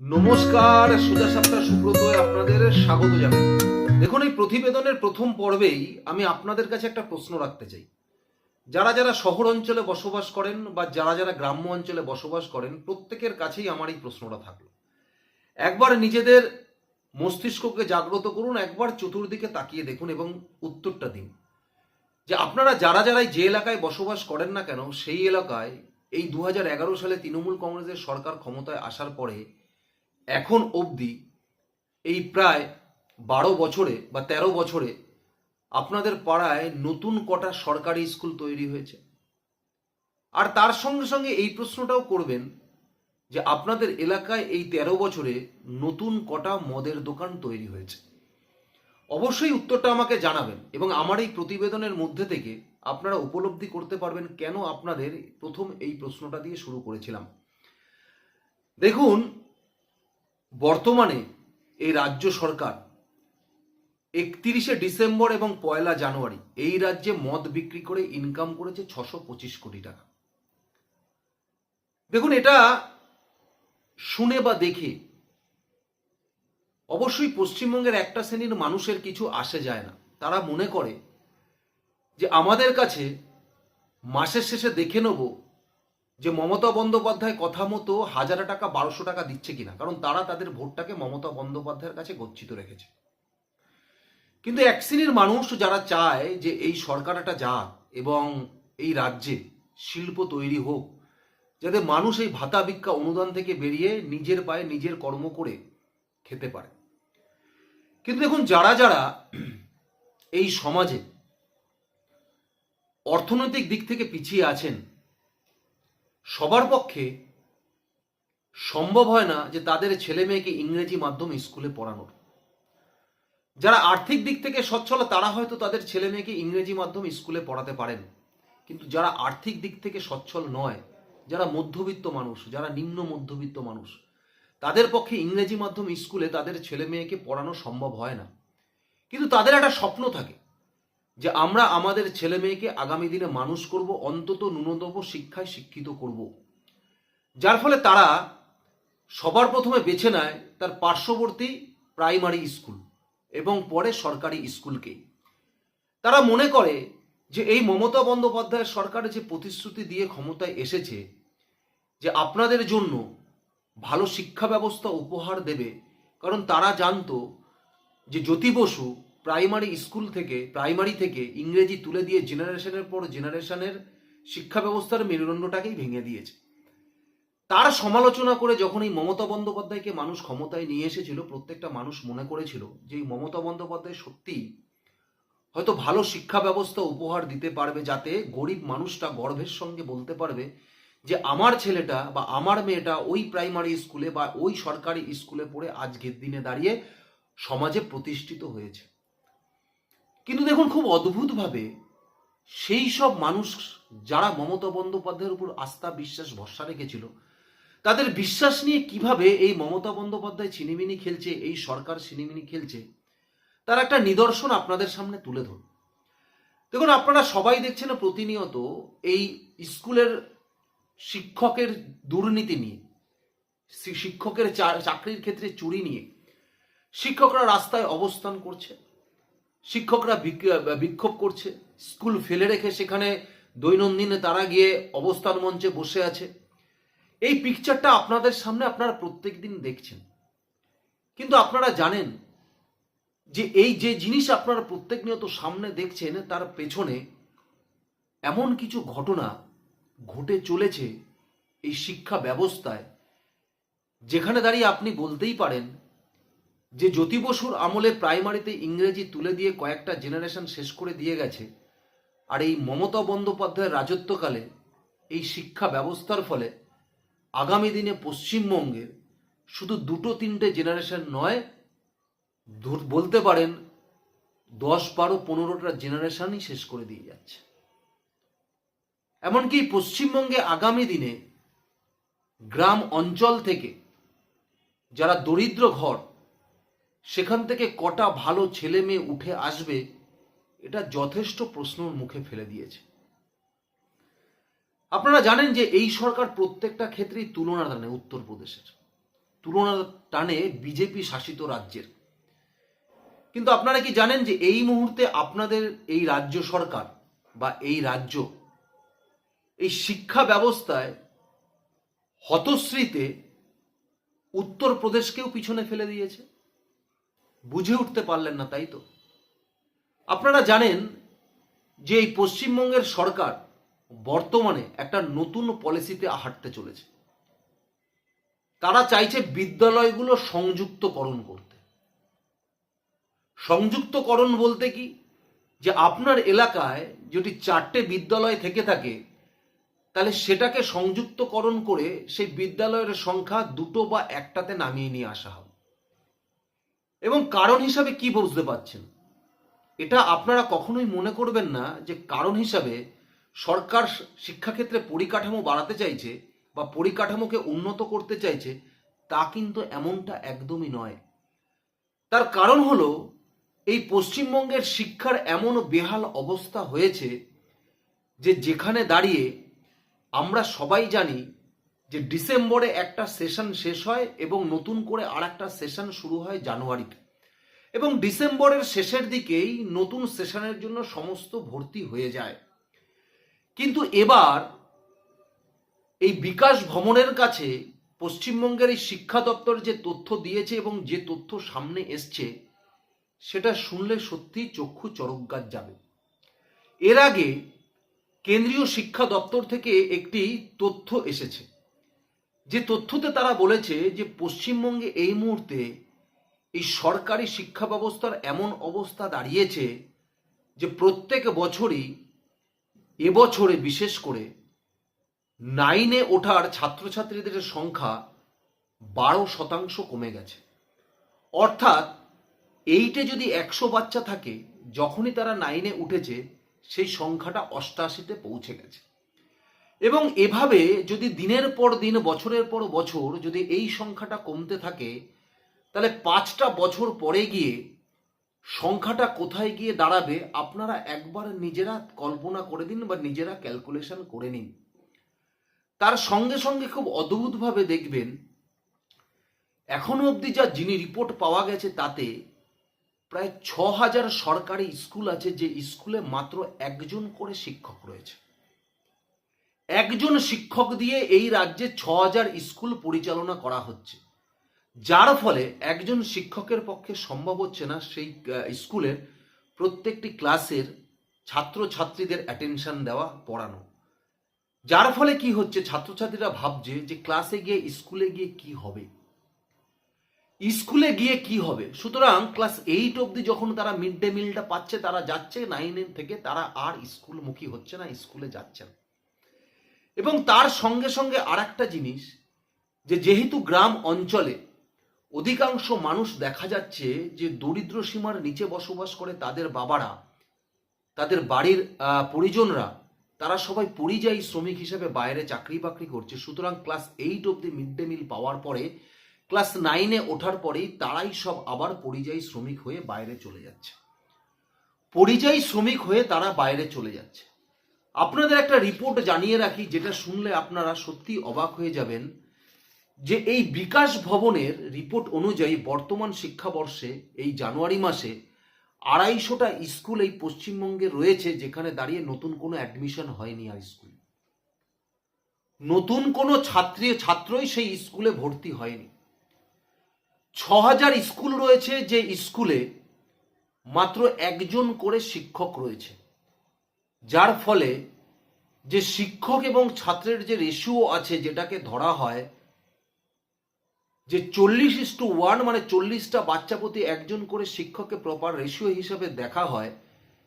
নমস্কার সোজা সাপটা সুব্রত আপনাদের স্বাগত জানাই। দেখুন, এই প্রতিবেদনের প্রথম পর্বেই আমি আপনাদের কাছে একটা প্রশ্ন রাখতে চাই। যারা যারা শহর অঞ্চলে বসবাস করেন বা যারা যারা গ্রাম্য অঞ্চলে বসবাস করেন, প্রত্যেকের কাছেই আমার এই প্রশ্নটা থাকল। একবার নিজেদের মস্তিষ্ককে জাগ্রত করুন, একবার চতুর্দিকে তাকিয়ে দেখুন এবং উত্তরটা দিন। যে আপনারা যারা যারাই যে এলাকায় বসবাস করেন না কেন, সেই এলাকায় এই দু হাজার এগারো সালে তৃণমূল কংগ্রেসের সরকার ক্ষমতায় আসার পরে এখন অবধি এই প্রায় বারো বছরে বা ১৩ বছরে আপনাদের পাড়ায় নতুন কটা সরকারি স্কুল তৈরি হয়েছে। আর তার সঙ্গে সঙ্গে এই প্রশ্নটাও করবেন যে আপনাদের এলাকায় এই ১৩ বছরে নতুন কটা মদের দোকান তৈরি হয়েছে। অবশ্যই উত্তরটা আমাকে জানাবেন এবং আমার এই প্রতিবেদনের মধ্যে থেকে আপনারা উপলব্ধি করতে পারবেন কেন আপনাদের প্রথম এই প্রশ্নটা দিয়ে শুরু করেছিলাম। দেখুন বর্তমানে এই রাজ্য সরকার একত্রিশে ডিসেম্বর এবং পয়লা জানুয়ারি এই রাজ্যে মদ বিক্রি করে ইনকাম করেছে ছশো পঁচিশ কোটি টাকা। দেখুন, এটা শুনে বা দেখে অবশ্যই পশ্চিমবঙ্গের একটা শ্রেণির মানুষের কিছু আসে যায় না। তারা মনে করে যে আমাদের কাছে মাসের শেষে দেখে নেব যে মমতা বন্দ্যোপাধ্যায় কথা মতো হাজার টাকা, বারোশো টাকা দিচ্ছে কিনা, কারণ তারা তাদের ভোটটাকে মমতা বন্দ্যোপাধ্যায়ের কাছে গচ্ছিত রেখেছে। কিন্তু এক শ্রেণির মানুষ যারা চায় যে এই সরকারটা যাক এবং এই রাজ্যে শিল্প তৈরি হোক, যাতে মানুষ এই ভাতা ভিক্ষা অনুদান থেকে বেরিয়ে নিজের পায়ে নিজের কর্ম করে খেতে পারে। কিন্তু দেখুন, যারা যারা এই সমাজে অর্থনৈতিক দিক থেকে পিছিয়ে আছেন সবার পক্ষে সম্ভব হয় না যে তাদের ছেলে মেয়েকে ইংরেজি মাধ্যম স্কুলে পড়ানোর। যারা আর্থিক দিক থেকে সচ্ছল, তারা হয়তো তাদের ছেলে মেয়েকে ইংরেজি মাধ্যম স্কুলে পড়াতে পারেন। কিন্তু যারা আর্থিক দিক থেকে সচ্ছল নয়, যারা মধ্যবিত্ত মানুষ, যারা নিম্ন মধ্যবিত্ত মানুষ, তাদের পক্ষে ইংরেজি মাধ্যম স্কুলে তাদের ছেলে মেয়েকে পড়ানো সম্ভব হয় না। কিন্তু তাদের একটা স্বপ্ন থাকে। যে আমরা আমাদের ছেলে মেয়েকে আগামী দিনে মানুষ করব, অন্তত ন্যূনতম শিক্ষায় শিক্ষিত করব। যার ফলে তারা সবার প্রথমে বেছে নেয় তার পার্শ্ববর্তী প্রাইমারি স্কুল এবং পরে সরকারি স্কুলকে তারা মনে করে যে এই মমতা বন্দ্যোপাধ্যায়ের সরকার যে প্রতিশ্রুতি দিয়ে ক্ষমতায় এসেছে, যে আপনাদের জন্য ভালো শিক্ষা ব্যবস্থা উপহার দেবে, কারণ তারা জানতো যে জ্যোতি বসু প্রাইমারি স্কুল থেকে, প্রাইমারি থেকে ইংরেজি তুলে দিয়ে জেনারেশনের পর জেনারেশনের শিক্ষা ব্যবস্থার মেরুদণ্ডটাকেই ভেঙে দিয়েছে। তার সমালোচনা করে যখন এই মমতা বন্দ্যোপাধ্যায়কে মানুষ ক্ষমতায় নিয়ে এসেছিল, প্রত্যেকটা মানুষ মনে করেছিল যে এই মমতা বন্দ্যোপাধ্যায় সত্যি হয়তো ভালো শিক্ষা ব্যবস্থা উপহার দিতে পারবে যাতে গরিব মানুষটা গর্বের সঙ্গে বলতে পারবে যে আমার ছেলেটা বা আমার মেয়েটা ওই প্রাইমারি স্কুলে বা ওই সরকারি স্কুলে পড়ে আজকের দিনে দাঁড়িয়ে সমাজে প্রতিষ্ঠিত হয়েছে। কিন্তু দেখুন, খুব অদ্ভুতভাবে সেই সব মানুষ যারা মমতা বন্দ্যোপাধ্যায়ের উপর আস্থা, বিশ্বাস, ভরসা রেখেছিল, তাদের বিশ্বাস নিয়ে কীভাবে এই মমতা বন্দ্যোপাধ্যায় ছিনিমিনি খেলছে, এই সরকার ছিনিমিনি খেলছে, তার একটা নিদর্শন আপনাদের সামনে তুলে ধরুন। দেখুন, আপনারা সবাই দেখছেন প্রতিনিয়ত এই স্কুলের শিক্ষকের দুর্নীতি নিয়ে শিক্ষকের চাকরির ক্ষেত্রে চুরি নিয়ে, শিক্ষকরা রাস্তায় অবস্থান করছে। শিক্ষকরা বিক- বিক্ষোভ করছে। স্কুল ফেলে রেখে সেখানে দৈনন্দিনে তারা গিয়ে অবস্থান মঞ্চে বসে আছে। এই পিকচারটা আপনাদের সামনে আপনারা প্রত্যেক দিন দেখছেন। কিন্তু আপনারা জানেন যে এই যে জিনিস আপনারা প্রত্যেক নিয়ত সামনে দেখছেন, তার পেছনে এমন কিছু ঘটনা ঘটে চলেছে এই শিক্ষা ব্যবস্থায়, যেখানে দাঁড়িয়ে আপনি বলতেই পারেন যে জ্যোতি বসুর আমলে প্রাইমারিতে ইংরেজি তুলে দিয়ে কয়েকটা জেনারেশন শেষ করে দিয়ে গেছে, আর এই মমতা বন্দ্যোপাধ্যায়ের রাজত্বকালে এই শিক্ষা ব্যবস্থার ফলে আগামী দিনে পশ্চিমবঙ্গের শুধু দুটো তিনটে জেনারেশন নয় বলতে পারেন দশ বারো পনেরোটা জেনারেশনই শেষ করে দিয়ে যাচ্ছে। এমনকি পশ্চিমবঙ্গে আগামী দিনে গ্রাম অঞ্চল থেকে যারা দরিদ্র ঘর সেখান থেকে কটা ভালো ছেলে মেয়ে উঠে আসবে, এটা যথেষ্ট প্রশ্নর মুখে ফেলে দিয়েছে। আপনারা জানেন যে এই সরকার প্রত্যেকটা ক্ষেত্রেই তুলনা টানে উত্তরপ্রদেশের। তুলনা টানে বিজেপি শাসিত রাজ্যের। কিন্তু আপনারা কি জানেন যে এই মুহূর্তে আপনাদের এই রাজ্য সরকার বা এই রাজ্য এই শিক্ষা ব্যবস্থায় হতশ্রীতে উত্তরপ্রদেশকেও পিছনে ফেলে দিয়েছে? বুঝে উঠতে পারলেন না, তাই তো? আপনারা জানেন যে এই পশ্চিমবঙ্গের সরকার বর্তমানে একটা নতুন পলিসিতে হাঁটতে চলেছে। তারা চাইছে বিদ্যালয়গুলো সংযুক্তকরণ করতে। সংযুক্তকরণ বলতে কি? যে আপনার এলাকায় যদি চারটে বিদ্যালয় থেকে থাকে, তাহলে সেটাকে সংযুক্তকরণ করে সেই বিদ্যালয়ের সংখ্যা দুটো বা একটাতে নামিয়ে নিয়ে আসা হবে। এবং কারণ হিসাবে কি বুঝতে পাচ্ছেন এটা আপনারা কখনোই মনে করবেন না যে কারণ হিসাবে সরকার শিক্ষাক্ষেত্রে পরিকাঠামো বাড়াতে চাইছে বা পরিকাঠামোকে উন্নত করতে চাইছে, তা কিন্তু এমনটা একদমই নয়। তার কারণ হলো, এই পশ্চিমবঙ্গের শিক্ষার এমন বেহাল অবস্থা হয়েছে যে যেখানে দাঁড়িয়ে আমরা সবাই জানি যে ডিসেম্বরে একটা সেশন শেষ হয় এবং নতুন করে আর একটা সেশন শুরু হয় জানুয়ারিতে। এবং ডিসেম্বরের শেষের দিকেই নতুন সেশনের জন্য সমস্ত ভর্তি হয়ে যায়। কিন্তু এবার এই বিকাশ ভবনের কাছে পশ্চিমবঙ্গের এই শিক্ষা দপ্তর যে তথ্য দিয়েছে এবং যে তথ্য সামনে এসছে, সেটা শুনলে সত্যি চক্ষু চরকগাছ যাবে। এর আগে কেন্দ্রীয় শিক্ষা দপ্তর থেকে একটি তথ্য এসেছে। যে তথ্যতে তারা বলেছে যে পশ্চিমবঙ্গে এই মুহূর্তে এই সরকারি শিক্ষা ব্যবস্থার এমন অবস্থা দাঁড়িয়েছে যে প্রত্যেক বছরই এবছরে বিশেষ করে নাইনে ওঠার ছাত্রছাত্রীদের সংখ্যা বারো শতাংশ কমে গেছে। অর্থাৎ এইটে যদি একশো বাচ্চা থাকে, যখনই তারা নাইনে উঠেছে, সেই সংখ্যাটা অষ্টাশিতে পৌঁছে গেছে। এবং এভাবে যদি দিনের পর দিন, বছরের পর বছর যদি এই সংখ্যাটা কমতে থাকে, তাহলে পাঁচটা বছর পরে গিয়ে সংখ্যাটা কোথায় গিয়ে দাঁড়াবে, আপনারা একবার নিজেরা কল্পনা করে দিন বা নিজেরা ক্যালকুলেশন করে নিন। তার সঙ্গে সঙ্গে খুব অদ্ভুতভাবে দেখবেন, এখনও অবধি যা যিনি রিপোর্ট পাওয়া গেছে তাতে প্রায় ছ হাজার সরকারি স্কুল আছে, যে স্কুলে মাত্র একজন করে শিক্ষক রয়েছে। একজন শিক্ষক দিয়ে এই রাজ্যে ছ হাজার স্কুল পরিচালনা করা হচ্ছে। যার ফলে একজন শিক্ষকের পক্ষে সম্ভব হচ্ছে না সেই স্কুলের প্রত্যেকটি ক্লাসের ছাত্রছাত্রীদের অ্যাটেনশন দেওয়া পড়ানো। যার ফলে কি হচ্ছে, ছাত্রছাত্রীরা ভাবছে যে ক্লাসে গিয়ে স্কুলে গিয়ে কি হবে? স্কুলে গিয়ে কি হবে? সুতরাং ক্লাস এইট অবধি যখন তারা মিড ডে মিলটা পাচ্ছে, তারা যাচ্ছে নাইন থেকে, তারা আর স্কুলমুখী হচ্ছে না, স্কুলে যাচ্ছে না। এবং তার সঙ্গে সঙ্গে আর জিনিস, যে যেহেতু গ্রাম অঞ্চলে অধিকাংশ মানুষ দেখা যাচ্ছে যে দরিদ্র সীমার নিচে বসবাস করে তাদের বাবারা, তাদের বাড়ির পরিজনরা, তারা সবাই পরিযায়ী শ্রমিক হিসেবে বাইরে চাকরি বাকরি করছে। সুতরাং ক্লাস এইট অব্দি মিড ডে মিল পাওয়ার পরে, ক্লাস নাইনে ওঠার পরেই তারাই সব আবার পরিযায়ী শ্রমিক হয়ে বাইরে চলে যাচ্ছে। পরিযায়ী শ্রমিক হয়ে তারা বাইরে চলে যাচ্ছে। আপনাদের একটা রিপোর্ট জানিয়ে রাখি, যেটা শুনলে আপনারা সত্যি অবাক হয়ে যাবেন, যে এই বিকাশ ভবনের রিপোর্ট অনুযায়ী বর্তমান শিক্ষাবর্ষে এই জানুয়ারি মাসে আড়াইশোটা স্কুল এই পশ্চিমবঙ্গে রয়েছে, যেখানে দাঁড়িয়ে নতুন কোনো অ্যাডমিশন হয়নি আর স্কুলে নতুন কোনো ছাত্রী, ছাত্রই সেই স্কুলে ভর্তি হয়নি। ছ হাজার স্কুল রয়েছে যে স্কুলে মাত্র একজন করে শিক্ষক রয়েছে। যার ফলে যে শিক্ষক এবং ছাত্রের যে রেশিও আছে যেটাকে ধরা হয়, যে চল্লিশ ইস টু ওয়ান মানে চল্লিশটা বাচ্চা প্রতি একজন করে শিক্ষককে প্রপার রেশিও হিসাবে দেখা হয়,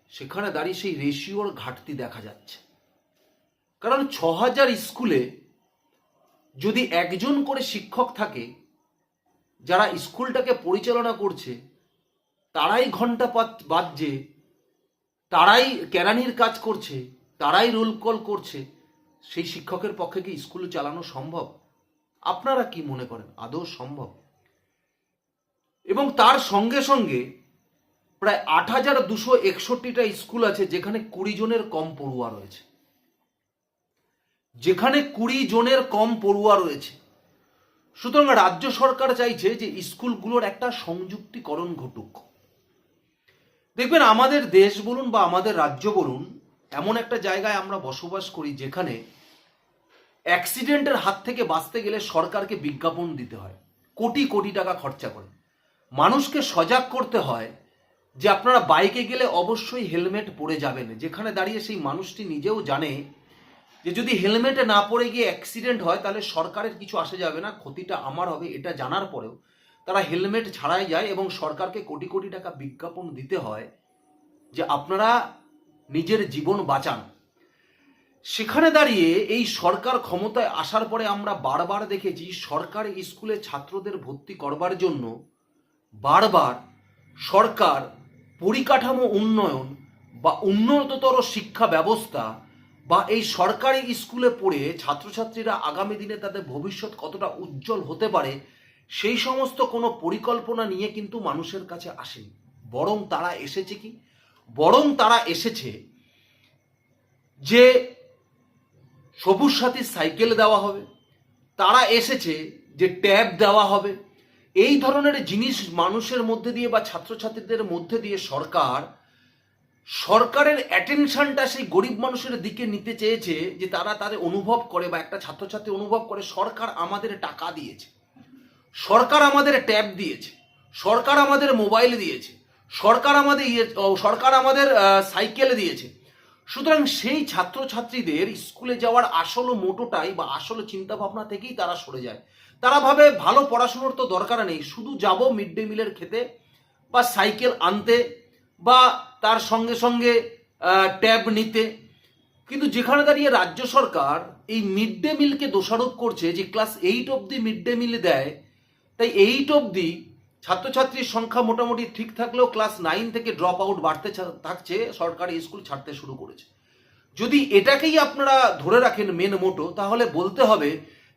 সেখানে দাঁড়িয়ে সেই রেশিওর ঘাটতি দেখা যাচ্ছে। কারণ ছ হাজার স্কুলে যদি একজন করে শিক্ষক থাকে, যারা স্কুলটাকে পরিচালনা করছে, তারাই ঘণ্টা পাত- বাজছে তারাই কেরানির কাজ করছে, তারাই রোল কল করছে, সেই শিক্ষকের পক্ষে কি স্কুল চালানো সম্ভব? আপনারা কি মনে করেন, আদৌ সম্ভব? এবং তার সঙ্গে সঙ্গে প্রায় আট হাজার দুশো একষট্টিটা স্কুল আছে যেখানে কুড়ি জনের কম পড়ুয়া রয়েছে। যেখানে কুড়ি জনের কম পড়ুয়া রয়েছে। সুতরাং রাজ্য সরকার চাইছে যে স্কুলগুলোর একটা সংযুক্তিকরণ ঘটুক। দেখবেন আমাদের দেশ বলুন বা আমাদের রাজ্য বলুন, এমন একটা জায়গায় আমরা বসবাস করি যেখানে অ্যাক্সিডেন্টের হাত থেকে বাঁচতে গেলে সরকারকে বিজ্ঞাপন দিতে হয়, কোটি কোটি টাকা খরচা করে। মানুষকে সজাগ করতে হয় যে আপনারা বাইকে গেলে অবশ্যই হেলমেট পরে যাবেন। যেখানে দাঁড়িয়ে সেই মানুষটি নিজেও জানে যে যদি হেলমেটে না পরে গিয়ে অ্যাক্সিডেন্ট হয়, তাহলে সরকারের কিছু আসে যাবে না, ক্ষতিটা আমার হবে, এটা জানার পরেও তারা হেলমেট ছাড়াই যায় এবং সরকারকে কোটি কোটি টাকা বিজ্ঞাপন দিতে হয় যে আপনারা নিজের জীবন বাঁচান। সেখানে দাঁড়িয়ে এই সরকার ক্ষমতায় আসার পরে আমরা বারবার দেখেছি সরকারি স্কুলে ছাত্রদের ভর্তি করবার জন্য বারবার সরকার পরিকাঠামো উন্নয়ন বা উন্নততর শিক্ষা ব্যবস্থা বা এই সরকারি স্কুলে পড়ে ছাত্রছাত্রীরা আগামী দিনে তাদের ভবিষ্যৎ কতটা উজ্জ্বল হতে পারে সেই সমস্ত কোনো পরিকল্পনা নিয়ে কিন্তু মানুষের কাছে আসেনি। বরং তারা এসেছে কি? বরং তারা এসেছে যে সবুজ সাথী সাইকেল দেওয়া হবে, তারা এসেছে যে ট্যাব দেওয়া হবে। এই ধরনের জিনিস মানুষের মধ্যে দিয়ে বা ছাত্রছাত্রীদের মধ্যে দিয়ে সরকার, সরকারের অ্যাটেনশনটা সেই গরিব মানুষের দিকে নিতে চেয়েছে যে তারা তাদের অনুভব করে বা একটা ছাত্রছাত্রী অনুভব করে, সরকার আমাদের টাকা দিয়েছে। সরকার আমাদের ট্যাব দিয়েছে, সরকার আমাদের মোবাইল দিয়েছে, সরকার আমাদের ইয়ে- সরকার আমাদের সাইকেল দিয়েছে। সুতরাং সেই ছাত্রছাত্রীদের স্কুলে যাওয়ার আসল মোটোটাই বা আসল চিন্তা ভাবনা থেকেই তারা সরে যায়। তারা ভাবে ভালো পড়াশুনোর তো দরকার নেই, শুধু যাব মিড ডে মিলের খেতে বা সাইকেল আনতে বা তার সঙ্গে সঙ্গে ট্যাব নিতে। কিন্তু যেখানে দাঁড়িয়ে রাজ্য সরকার এই মিড ডে মিলকে দোষারোপ করছে যে ক্লাস এইট অবধি মিড ডে মিল দেয় তাই এইট অবধি ছাত্রছাত্রীর সংখ্যা মোটামুটি ঠিক থাকলেও ক্লাস নাইন থেকে ড্রপ আউট বাড়তে থাকছে, সরকারি স্কুল ছাড়তে শুরু করেছে। যদি এটাকেই আপনারা ধরে রাখেন মেন মোটো তাহলে বলতে হবে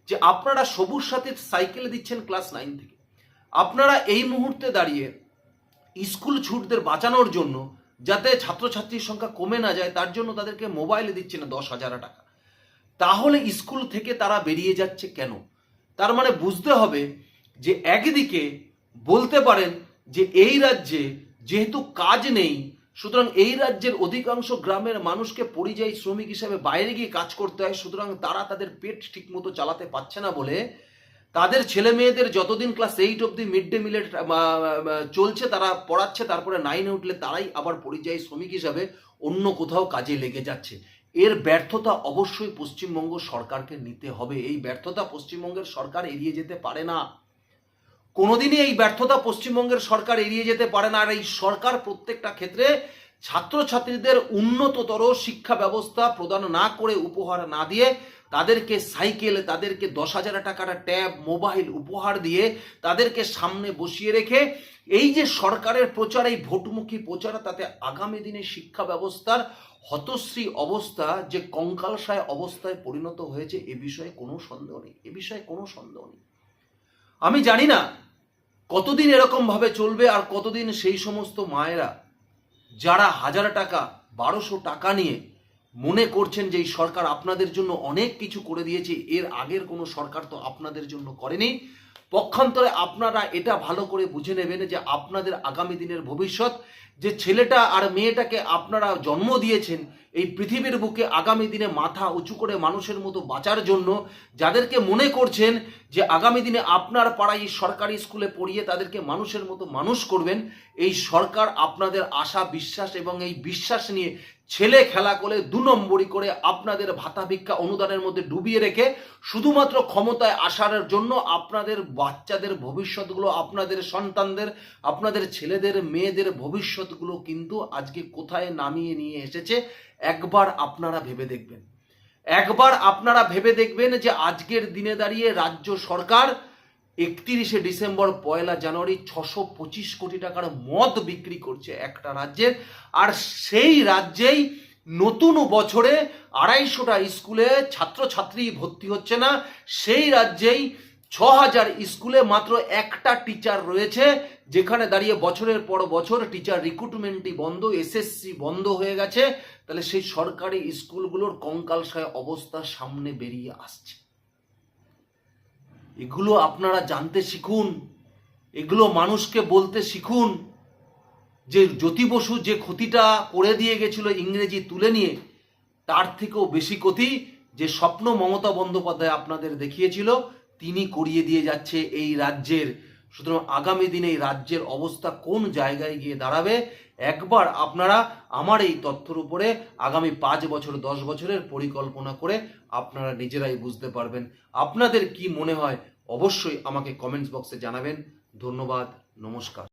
যে আপনারা সবুজ সাথীর সাইকেল দিচ্ছেন ক্লাস নাইন থেকে। আপনারা এই মুহূর্তে দাঁড়িয়ে স্কুল ছুটদের বাঁচানোর জন্য যাতে ছাত্রছাত্রীর সংখ্যা কমে না যায়, তার জন্য তাদেরকে মোবাইল দিচ্ছেন দশ হাজার টাকা। তাহলে স্কুল থেকে তারা বেরিয়ে যাচ্ছে কেন? তার মানে বুঝতে হবে যে একদিকে বলতে পারেন যে এই রাজ্যে যেহেতু কাজ নেই, সুতরাং এই রাজ্যের অধিকাংশ গ্রামের মানুষকে পরিযায়ী শ্রমিক হিসেবে বাইরে গিয়ে কাজ করতে হয়, সুতরাং তারা তাদের পেট ঠিকমতো চালাতে পারছে না বলে তাদের ছেলে মেয়েদের যতদিন ক্লাস এইট অব্দি মিড ডে মিলের চলছে, তারা পড়াচ্ছে, তারপরে নাইনে উঠলে তারাই আবার পরিযায়ী শ্রমিক হিসাবে অন্য কোথাও কাজে লেগে যাচ্ছে। এর ব্যর্থতা অবশ্যই পশ্চিমবঙ্গ সরকারকে নিতে হবে। এই ব্যর্থতা পশ্চিমবঙ্গের সরকার এড়িয়ে যেতে পারে না। কোনোদিনই এই ব্যর্থতা পশ্চিমবঙ্গের সরকার এড়িয়ে যেতে পারে না। আর এই সরকার প্রত্যেকটা ক্ষেত্রে ছাত্রছাত্রীদের উন্নততর শিক্ষা ব্যবস্থা প্রদান না করে উপহার না দিয়ে তাদেরকে সাইকেল, তাদেরকে দশ হাজার টাকার ট্যাব, মোবাইল উপহার দিয়ে তাদেরকে সামনে বসিয়ে রেখে এই যে সরকারের প্রচার, এই ভোটমুখী প্রচার, তাতে আগামী দিনে শিক্ষা ব্যবস্থার হতশ্রী অবস্থা যে কঙ্কালসায় অবস্থায় পরিণত হয়েছে, এ বিষয়ে কোনো সন্দেহ নেই। এ বিষয়ে কোনো সন্দেহ নেই। আমি জানি না কতদিন এরকম ভাবে চলবে আর কতদিন সেই সমস্ত মায়েরা, যারা হাজার টাকা, বারোশো টাকা নিয়ে মনে করছেন যে এই সরকার আপনাদের জন্য অনেক কিছু করে দিয়েছে, এর আগের কোনো সরকার তো আপনাদের জন্য করেনি। পক্ষান্তরে আপনারা এটা ভালো করে বুঝে নেবেন যে আপনাদের আগামী দিনের ভবিষ্যৎ যে ছেলেটা আর মেয়েটাকে আপনারা জন্ম দিয়েছেন, এই পৃথিবীর বুকে আগামী দিনে মাথা উঁচু করে মানুষের মতো বাঁচার জন্য যাদেরকে মনে করছেন যে আগামী দিনে আপনার পাড়ায় সরকারি স্কুলে পড়িয়ে তাদেরকে মানুষের মতো মানুষ করবেন, এই সরকার আপনাদের আশা, বিশ্বাস এবং এই বিশ্বাস নিয়ে ছেলে খেলা করে দু নম্বরই করে আপনাদের ভাতা ভিক্ষা অনুদানের মধ্যে ডুবিয়ে রেখে শুধুমাত্র ক্ষমতায় আসার জন্য আপনাদের বাচ্চাদের ভবিষ্যৎগুলো, আপনাদের সন্তানদের, আপনাদের ছেলেদের, মেয়েদের ভবিষ্যৎগুলো কিন্তু আজকে কোথায় নামিয়ে নিয়ে এসেছে, একবার আপনারা ভেবে দেখবেন। একবার আপনারা ভেবে দেখবেন যে আজকের দিনে দাঁড়িয়ে রাজ্য সরকার একত্রিশে ডিসেম্বর, পয়লা জানুয়ারি ছশো পঁচিশ কোটি টাকার মদ বিক্রি করছে একটা রাজ্যের, আর সেই রাজ্যেই নতুন বছরে আড়াইশোটা স্কুলে ছাত্রছাত্রী ভর্তি হচ্ছে না, সেই রাজ্যেই ছ হাজার স্কুলে মাত্র একটা টিচার রয়েছে যেখানে দাঁড়িয়ে বছরের পর বছর টিচার রিক্রুটমেন্টই বন্ধ এসএসসি বন্ধ হয়ে গেছে, তাহলে সেই সরকারি স্কুলগুলোর কঙ্কালসায় অবস্থা সামনে বেরিয়ে আসছে। এগুলো আপনারা জানতে শিখুন, এগুলো মানুষকে বলতে শিখুন, যে জ্যোতি বসু যে ক্ষতিটা করে দিয়ে গেছিল ইংরেজি তুলে নিয়ে, তার থেকেও বেশি ক্ষতি যে স্বপ্ন মমতা বন্দ্যোপাধ্যায় আপনাদের দেখিয়েছিল, তিনি করিয়ে দিয়ে যাচ্ছে এই রাজ্যের সুতরাং আগামী দিনে এই রাজ্যের অবস্থা কোন জায়গায় গিয়ে দাঁড়াবে? একবার আপনারা আমার এই তথ্যর উপরে আগামী পাঁচ বছর, দশ বছরের পরিকল্পনা করে আপনারা নিজেরাই বুঝতে পারবেন। আপনাদের কি মনে হয়? অবশ্যই আমাকে কমেন্টস বক্সে জানাবেন। ধন্যবাদ, নমস্কার।